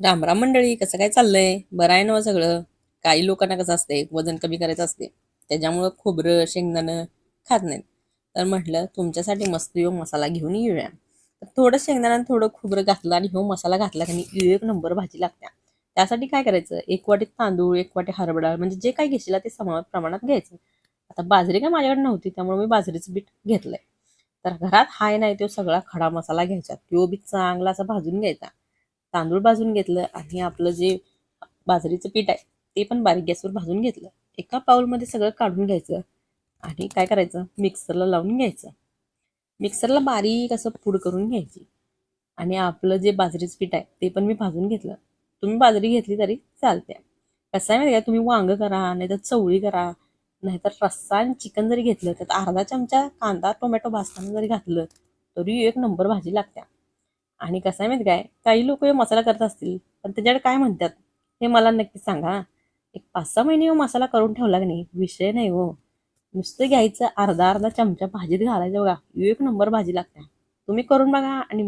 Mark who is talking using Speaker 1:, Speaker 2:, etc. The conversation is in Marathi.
Speaker 1: डांबरा मंडळी कसं काय चाललंय? बरं आहे ना हो सगळं? काही लोकांना कसं असते वजन कमी करायचं असते त्याच्यामुळं खोबरं शेंगदाणं खात नाहीत. तर म्हटलं तुमच्यासाठी मस्त यो मसाला घेऊन येऊया. तर थोडं शेंगदाणा थोडं खोबरं घातलं आणि हो मसाला घातला की एक नंबर भाजी लागत्या. त्यासाठी काय करायचं? एक वाटी तांदूळ एक वाटी हरभरा म्हणजे जे काय घेशील ते समान प्रमाणात घ्यायचं. आता बाजरी काय माझ्याकडे नव्हती त्यामुळे मी बाजरीचं पीठ घेतलंय. तर घरात हाय नाही तो सगळा खडा मसाला घ्यायचा. तो बी चांगला असा भाजून घ्यायचा. तांदूळ भाजून घेतलं आणि आपलं जे बाजरीचं पीठ आहे ते पण बारीक गॅसवर भाजून घेतलं. एका पाऊलमध्ये सगळं काढून घ्यायचं आणि काय करायचं? मिक्सरला लावून घ्यायचं. मिक्सरला बारीक असं पूड करून घ्यायची. आणि आपलं जे बाजरीचं पीठ आहे ते पण मी भाजून घेतलं. तुम्ही बाजरी घेतली तरी चालते कसं आहे माहिती का? तुम्ही वांग करा नाहीतर चवळी करा नाहीतर रस्सा आणि चिकन जरी घेतलं तर अर्धा चमचा कांदा टोमॅटो भाजताना जरी घातलं तरी एक नंबर भाजी लागत्या. आणि कसं आहे माहिती काय? काही लोक हे मसाला करत असतील पण त्याच्याकडे काय म्हणतात? हे मला नक्की सांगा. एक पाच सहा महिने हो मसाला करून ठेवला की नाही? विषय नाही हो. नुसतं घ्यायचं अर्धा अर्धा चमचा भाजीत घालायचं बघा. एक नंबर भाजी लागते. तुम्ही करून बघा आणि